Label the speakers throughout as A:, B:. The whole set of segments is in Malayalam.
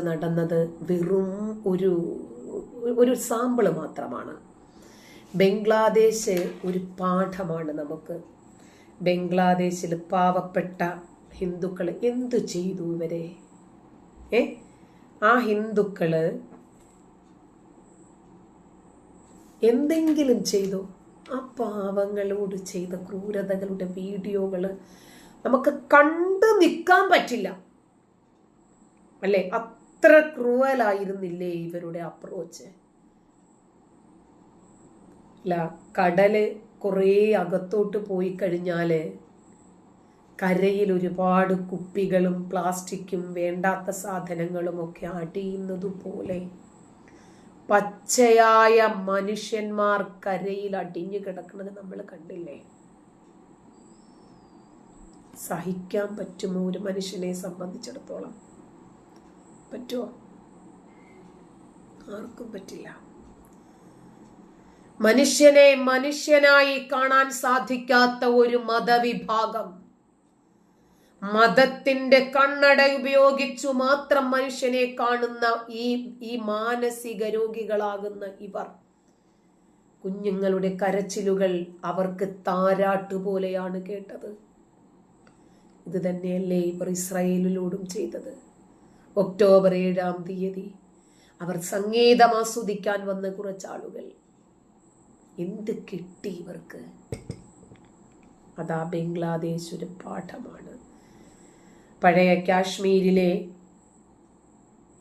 A: നടന്നത് വെറും ഒരു ഒരു സാമ്പിൾ മാത്രമാണ്. ബംഗ്ലാദേശ് ഒരു പാഠമാണ് നമുക്ക്. ബംഗ്ലാദേശിൽ പാവപ്പെട്ട ഹിന്ദുക്കൾ എന്തു ചെയ്തു ഇവരെ? ഏ? ആ ഹിന്ദുക്കൾ എന്തെങ്കിലും ചെയ്തു. ആ പാവങ്ങളോട് ചെയ്ത ക്രൂരതകളുടെ വീഡിയോകൾ നമുക്ക് കണ്ടു നിൽക്കാൻ പറ്റില്ല. അല്ലേ? അത്ര ക്രൂവലായിരുന്നില്ലേ ഇവരുടെ അപ്രോച്ച് അല്ല കടൽ കുറേ അകത്തോട്ട് പോയി കഴിഞ്ഞാൽ കരയിൽ ഒരുപാട് കുപ്പികളും പ്ലാസ്റ്റിക്കും വേണ്ടാത്ത സാധനങ്ങളും ഒക്കെ അടിയുന്നതുപോലെ പച്ചയായ മനുഷ്യന്മാർ കരയിൽ അടിഞ്ഞു കിടക്കുന്നത് നമ്മൾ കണ്ടില്ലേ? സഹിക്കാൻ പറ്റുമോ ഒരു മനുഷ്യനെ സംബന്ധിച്ചിടത്തോളം? പറ്റുമോ ആർക്കും പറ്റില്ല. മനുഷ്യനെ മനുഷ്യനായി കാണാൻ സാധിക്കാത്ത ഒരു മതവിഭാഗം. മതത്തിന്റെ കണ്ണട ഉപയോഗിച്ചു മാത്രം മനുഷ്യനെ കാണുന്ന ഈ ഈ മാനസിക രോഗികളാകുന്ന ഇവർ. കുഞ്ഞുങ്ങളുടെ കരച്ചിലുകൾ അവർക്ക് താരാട്ടുപോലെയാണ് കേട്ടത്. ഇത് തന്നെയല്ലേ ഇവർ ഇസ്രായേലിലോടും ചെയ്തത്. ഒക്ടോബർ ഏഴാം തീയതി അവർ സംഗീതം ആസ്വദിക്കാൻ വന്ന കുറച്ചാളുകൾ. എന്ത് കിട്ടി ഇവർക്ക്? അതാ ബംഗ്ലാദേശ് ഒരു പാഠമാണ്. പഴയ കാശ്മീരിലെ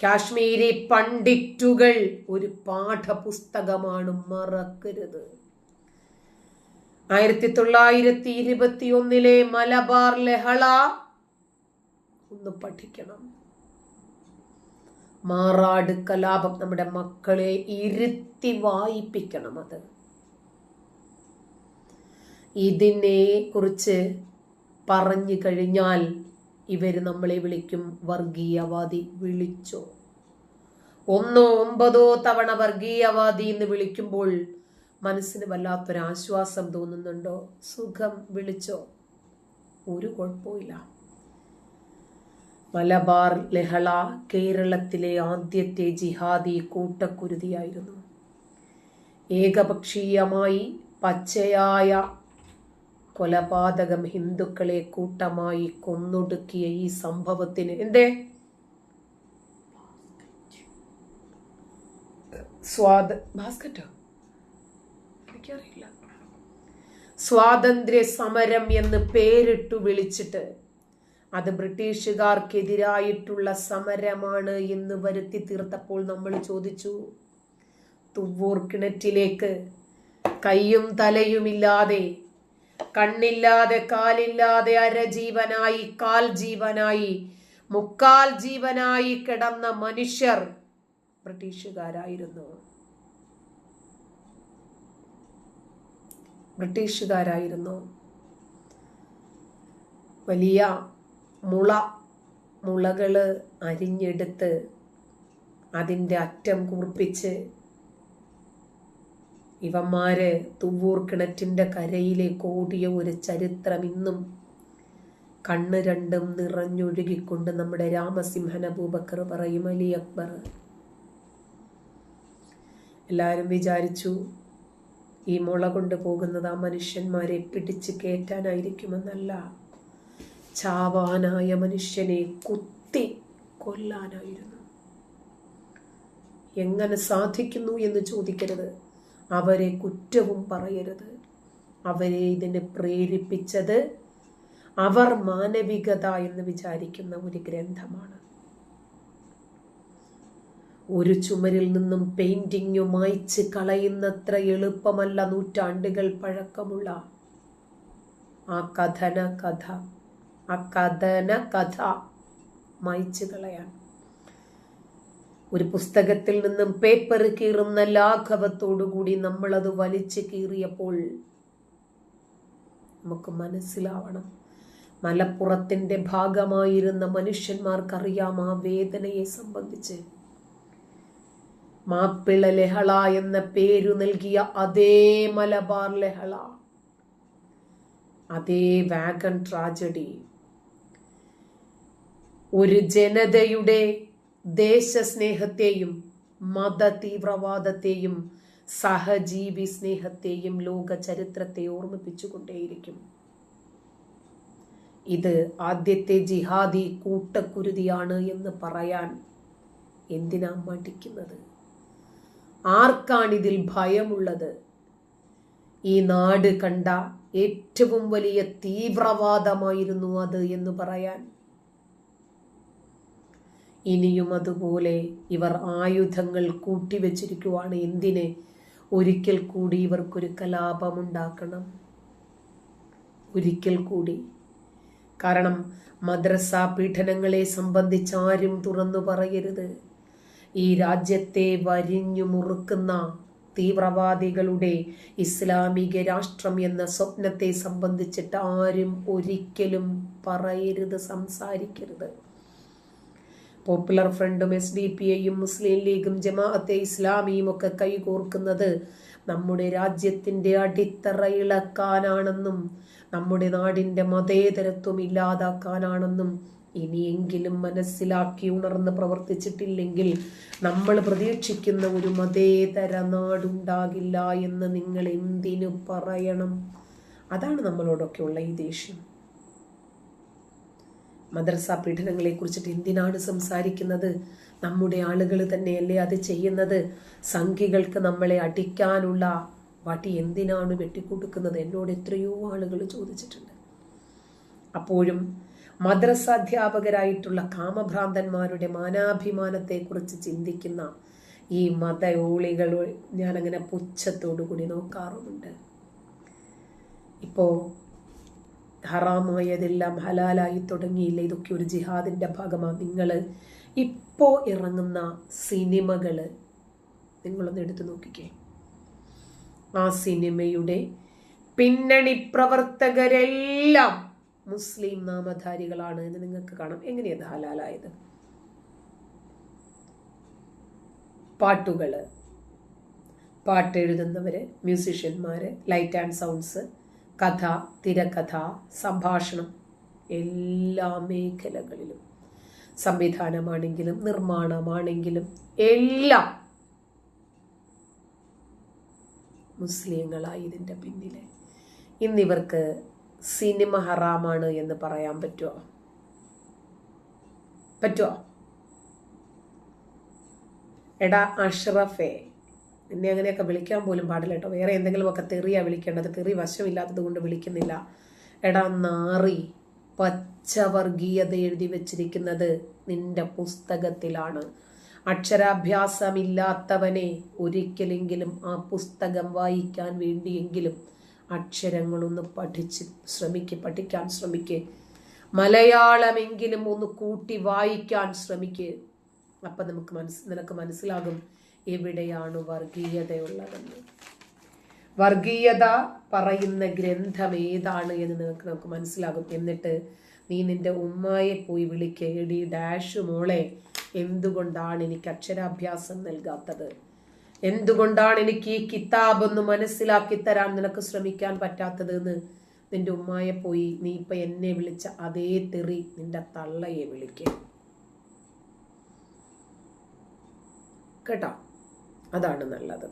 A: കാശ്മീരി പണ്ഡിറ്റുകൾ ഒരു പാഠപുസ്തകമാണ് മറക്കരുത്. ആയിരത്തി തൊള്ളായിരത്തി ഇരുപത്തി ഒന്നിലെ മലബാർ ലഹള ഒന്ന് പഠിക്കണം. മാറാട് കലാപം നമ്മുടെ മക്കളെ ഇരുത്തി വായിപ്പിക്കണം അത്. ഇതിനെ കുറിച്ച് പറഞ്ഞു കഴിഞ്ഞാൽ ഇവർ നമ്മളെ വിളിക്കും വർഗീയവാദി വിളിച്ചോ? ഒന്നോ ഒമ്പതോ തവണ വർഗീയവാദി എന്ന് വിളിക്കുമ്പോൾ മനസ്സിന് വല്ലാത്തൊരാശ്വാസം തോന്നുന്നുണ്ടോ? സുഖം വിളിച്ചോ? ഒരു കുഴപ്പമില്ല മലബാർ ലഹള കേരളത്തിലെ ആദ്യത്തെ ജിഹാദി കൂട്ടക്കുരുതിയായിരുന്നു. ഏകപക്ഷീയമായി പച്ചയായ കൊലപാതകം ഹിന്ദുക്കളെ കൂട്ടമായി കൊന്നൊടുക്കിയ ഈ സംഭവത്തിന് എന്തേ? സ്വാത ഭാസ്കറ്റോ എനിക്കറിയില്ല. സ്വാതന്ത്ര്യ സമരം എന്ന് പേരിട്ടു വിളിച്ചിട്ട് അത് ബ്രിട്ടീഷുകാർക്കെതിരായിട്ടുള്ള സമരമാണ് എന്ന് വരുത്തി തീർത്തപ്പോൾ നമ്മൾ ചോദിച്ചു തുവ്വൂർ കിണറ്റിലേക്ക് കൈയും തലയുമില്ലാതെ കണ്ണില്ലാതെ കാലില്ലാതെ അരജീവനായി കാൽ ജീവനായി മുക്കാൽ ജീവനായി കിടന്ന മനുഷ്യർ ബ്രിട്ടീഷുകാരായിരുന്നു. ബ്രിട്ടീഷുകാരായിരുന്നു. വലിയ മുള മുളകൾ അരിഞ്ഞെടുത്ത് അതിന്റെ അറ്റം കുറിപ്പിച്ച് ഇവന്മാര് തുവ്വൂർ കിണറ്റിന്റെ കരയിലേക്ക് ഓടിയ ഒരു ചരിത്രം ഇന്നും കണ്ണ് രണ്ടും നിറഞ്ഞൊഴുകിക്കൊണ്ട് നമ്മുടെ രാമസിംഹൻ അബൂബക്കർ പറയും അലി അക്ബർ. എല്ലാവരും വിചാരിച്ചു ഈ മുള കൊണ്ട് പോകുന്നത് ആ മനുഷ്യന്മാരെ പിടിച്ച് കയറ്റാനായിരിക്കുമെന്നല്ല. ചാവാനായ മനുഷ്യനെ കുത്തി കൊല്ലാനായിരുന്നു. എങ്ങനെ സാധിക്കുന്നു എന്ന് ചോദിക്കരുത്. അവരെ കുറ്റവും പറയരുത്. അവരെ ഇതിന് പ്രേരിപ്പിച്ചത് അവർ മാനവികത എന്ന് വിചാരിക്കുന്ന ഒരു ഗ്രന്ഥമാണ്. ഒരു ചുമരിൽ നിന്നും പെയിന്റിങ് മായ്ച്ച് കളയുന്നത്ര എളുപ്പമല്ല നൂറ്റാണ്ടുകൾ പഴക്കമുള്ള ആ കഥന കഥ. ആ കഥന കഥ മായ്ച്ചു കളയാൻ. ഒരു പുസ്തകത്തിൽ നിന്നും പേപ്പർ കീറുന്ന ലാഘവത്തോടുകൂടി നമ്മളത് വലിച്ചു കീറിയപ്പോൾ നമുക്ക് മനസ്സിലാവണം. മലപ്പുറത്തിന്റെ ഭാഗമായിരുന്ന മനുഷ്യന്മാർക്കറിയാം ആ വേദനയെ സംബന്ധിച്ച്. മാപ്പിള ലഹള എന്ന പേരു നൽകിയ അതേ മലബാർ ലഹള. അതേ വാഗൺ ട്രാജഡി. ഒരു ജനതയുടെ ദേശസ്നേഹത്തെയും മത തീവ്രവാദത്തെയും സഹജീവി സ്നേഹത്തെയും ലോക ചരിത്രത്തെ ഓർമ്മിപ്പിച്ചുകൊണ്ടേയിരിക്കും. ഇത് ആദ്യത്തെ ജിഹാദി കൂട്ടക്കുരുതിയാണ് എന്ന് പറയാൻ എന്തിനാ മടിക്കുന്നത്? ആർക്കാണിതിൽ ഭയമുള്ളത്? ഈ നാട് കണ്ട ഏറ്റവും വലിയ തീവ്രവാദമായിരുന്നു അത് എന്ന് പറയാൻ ഇനിയും അതുപോലെ ഇവർ ആയുധങ്ങൾ കൂട്ടിവെച്ചിരിക്കുവാണ്. എന്തിനെ? ഒരിക്കൽ കൂടി ഇവർക്കൊരു കലാപമുണ്ടാക്കണം. ഒരിക്കൽ കൂടി. കാരണം മദ്രസ പീഠനങ്ങളെ സംബന്ധിച്ച് ആരും തുറന്നു പറയരുത്. ഈ രാജ്യത്തെ വരിഞ്ഞു മുറുക്കുന്ന തീവ്രവാദികളുടെ ഇസ്ലാമിക രാഷ്ട്രം എന്ന സ്വപ്നത്തെ സംബന്ധിച്ചിട്ട് ആരും ഒരിക്കലും പറയരുത് സംസാരിക്കരുത്. പോപ്പുലർ ഫ്രണ്ടും എസ് ഡി പി ഐയും മുസ്ലിം ലീഗും ജമാഅത്തെ ഇസ്ലാമിയും ഒക്കെ കൈകോർക്കുന്നത് നമ്മുടെ രാജ്യത്തിന്റെ അടിത്തറ ഇളക്കാനാണെന്നും നമ്മുടെ നാടിന്റെ മതേതരത്വം ഇല്ലാതാക്കാനാണെന്നും ഇനിയെങ്കിലും മനസ്സിലാക്കി ഉണർന്ന് പ്രവർത്തിച്ചിട്ടില്ലെങ്കിൽ നമ്മൾ പ്രതീക്ഷിക്കുന്ന ഒരു മതേതര നാടുണ്ടാകില്ല എന്ന് നിങ്ങൾ എന്തിനു പറയണം? അതാണ് നമ്മളോടൊക്കെയുള്ള ഈ ദേഷ്യം. മദ്രസ പീഡനങ്ങളെ കുറിച്ചിട്ട് എന്തിനാണ് സംസാരിക്കുന്നത്? നമ്മുടെ ആളുകൾ തന്നെയല്ലേ അത് ചെയ്യുന്നത്? സംഖ്യകൾക്ക് നമ്മളെ അടിക്കാനുള്ള വടി എന്തിനാണ് വെട്ടിക്കൊടുക്കുന്നത്? എന്നോട് എത്രയോ ആളുകൾ ചോദിച്ചിട്ടുണ്ട്. അപ്പോഴും മദ്രസ അധ്യാപകരായിട്ടുള്ള കാമഭ്രാന്തന്മാരുടെ മാനാഭിമാനത്തെക്കുറിച്ച് ചിന്തിക്കുന്ന ഈ മതയോളികൾ ഞാനങ്ങനെ പുച്ഛത്തോടു കൂടി നോക്കാറുമുണ്ട്. ഇപ്പോൾ ഹറാമായതെല്ലാം ഹലാലായി തുടങ്ങിയില്ല? ഇതൊക്കെ ഒരു ജിഹാദിന്റെ ഭാഗമാണ് നിങ്ങൾ ഇപ്പോൾ ഇറങ്ങുന്ന സിനിമകൾ നിങ്ങളൊന്ന് എടുത്തു നോക്കിക്കേ. ആ സിനിമയുടെ പിന്നണി പ്രവർത്തകരെല്ലാം മുസ്ലിം നാമധാരികളാണ് എന്ന് നിങ്ങൾക്ക് കാണാം. എങ്ങനെയത് ഹലാലായത്? പാട്ടുകൾ. പാട്ട് എഴുതുന്നവര് മ്യൂസിഷ്യന്മാര് ലൈറ്റ് ആൻഡ് സൗണ്ട്സ് കഥ തിരക്കഥ സംഭാഷണം എല്ലാ മേഖലകളിലും. സംവിധാനമാണെങ്കിലും നിർമ്മാണമാണെങ്കിലും എല്ലാം മുസ്ലിങ്ങളായി ഇതിന്റെ പിന്നിലെ. ഇന്നിവർക്ക് സിനിമ ഹറാമാണ് എന്ന് പറയാൻ പറ്റുമോ പറ്റുമോ എടാ അഷ്റഫേ എന്നെ അങ്ങനെയൊക്കെ വിളിക്കാൻ പോലും പാടില്ല കേട്ടോ. വേറെ എന്തെങ്കിലുമൊക്കെ തെറിയാ വിളിക്കേണ്ടത്. തെറി വശമില്ലാത്തത് കൊണ്ട് വിളിക്കുന്നില്ല. എടാ നാറി പച്ചവർഗീയത എഴുതി വച്ചിരിക്കുന്നത് നിന്റെ പുസ്തകത്തിലാണ്. അക്ഷരാഭ്യാസമില്ലാത്തവനെ ഒരിക്കലെങ്കിലും ആ പുസ്തകം വായിക്കാൻ വേണ്ടിയെങ്കിലും അക്ഷരങ്ങളൊന്ന് പഠിച്ച് ശ്രമിക്ക് പഠിക്കാൻ ശ്രമിക്ക്. മലയാളമെങ്കിലും ഒന്ന് കൂട്ടി വായിക്കാൻ ശ്രമിക്ക്. അപ്പം നമുക്ക് മനസ്സ് നിനക്ക് മനസ്സിലാകും. എവിടെയാണ് വർഗീയതയുള്ളതെന്ന്. വർഗീയത പറയുന്ന ഗ്രന്ഥം ഏതാണ് എന്ന് നിനക്ക് നമുക്ക് മനസ്സിലാകും. എന്നിട്ട് നീ നിന്റെ ഉമ്മായെ പോയി വിളിക്കുക എടി ഡാഷ് മോളെ എന്തുകൊണ്ടാണ് എനിക്ക് അക്ഷരാഭ്യാസം നൽകാത്തത്? എന്തുകൊണ്ടാണ് എനിക്ക് ഈ കിതാബ് ഒന്ന് മനസ്സിലാക്കി തരാൻ നിനക്ക് ശ്രമിക്കാൻ പറ്റാത്തത് എന്ന് നിന്റെ ഉമ്മായെ പോയി നീ ഇപ്പൊ എന്നെ വിളിച്ച അതേ തെറി നിന്റെ തള്ളയെ വിളിക്കുക കേട്ടോ? അതാണ് നല്ലത്.